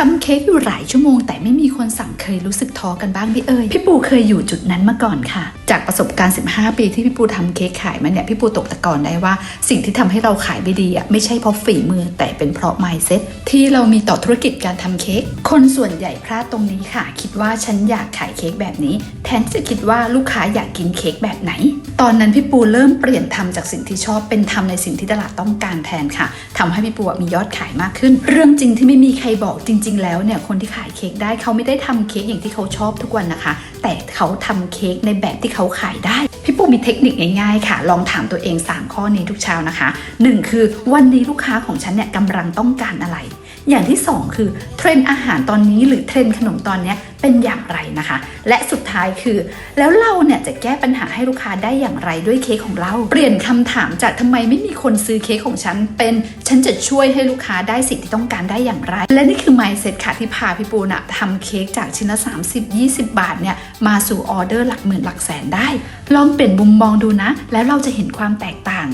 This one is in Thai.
ทำเค้กอยู่หลายชั่วโมง แต่ไม่มีคนสั่งเคยรู้สึกท้อกันบ้างไหมเอ่ยพี่ปูเคยอยู่จุดนั้นมาก่อนค่ะจากประสบการณ์ 15 ปีที่พี่ปูทำเค้กขายมาเนี่ยพี่ปูตกตะกอนได้ว่า สิ่งที่ทำให้เราขายไม่ดีอะไม่ใช่เพราะฝีมือแต่เป็นเพราะ mindset ที่เรามีต่อธุรกิจการทำเค้กคนส่วนใหญ่พลาดตรงนี้ค่ะ คิดว่าฉันอยากขายเค้กแบบนี้ แทนที่จะคิดว่าลูกค้าอยากกินเค้กแบบไหน ตอนนั้นพี่ปูเริ่มเปลี่ยนทำจากสิ่งที่ชอบเป็นทำในสิ่งที่ตลาดต้องการแทนค่ะทำให้พี่ปูมียอดขายมากขึ้น เรื่องจริงที่ไม่มีใครบอกจริง ๆ แล้วเนี่ยคนที่ขายเค้กได้เขาไม่ได้ทำเค้กอย่างที่เขาชอบทุกวันนะคะ แต่เขาทำเค้กในแบบที่เขาขายได้ พี่ มีเทคนิคง่ายๆ ค่ะ ลองถามตัวเอง 3 ข้อนี้ทุกเช้านะคะ 1 คือวันนี้ลูกค้าของฉันเนี่ยกำลังต้องการอะไร อย่างที่ 2 คือเทรนอาหารตอนนี้หรือเทรนขนมตอนนี้เป็นอย่างไรนะคะ และสุดท้ายคือ แล้วเราเนี่ยจะแก้ปัญหาให้ลูกค้าได้อย่างไรด้วยเค้กของเรา เปลี่ยนคำถามจากทำไมไม่มีคนซื้อเค้กของฉันเป็นฉันจะช่วยให้ลูกค้าได้สิ่งที่ต้องการได้อย่างไร และนี่คือ mindset ค่ะที่พาพี่ปูนะทำเค้กจากชิ้นละ30-20 บาทเนี่ยมาสู่ออเดอร์หลักหมื่นหลักแสนได้ ลองเปลี่ยนมุมมองดูนะ แล้วเราจะเห็นความแตกต่าง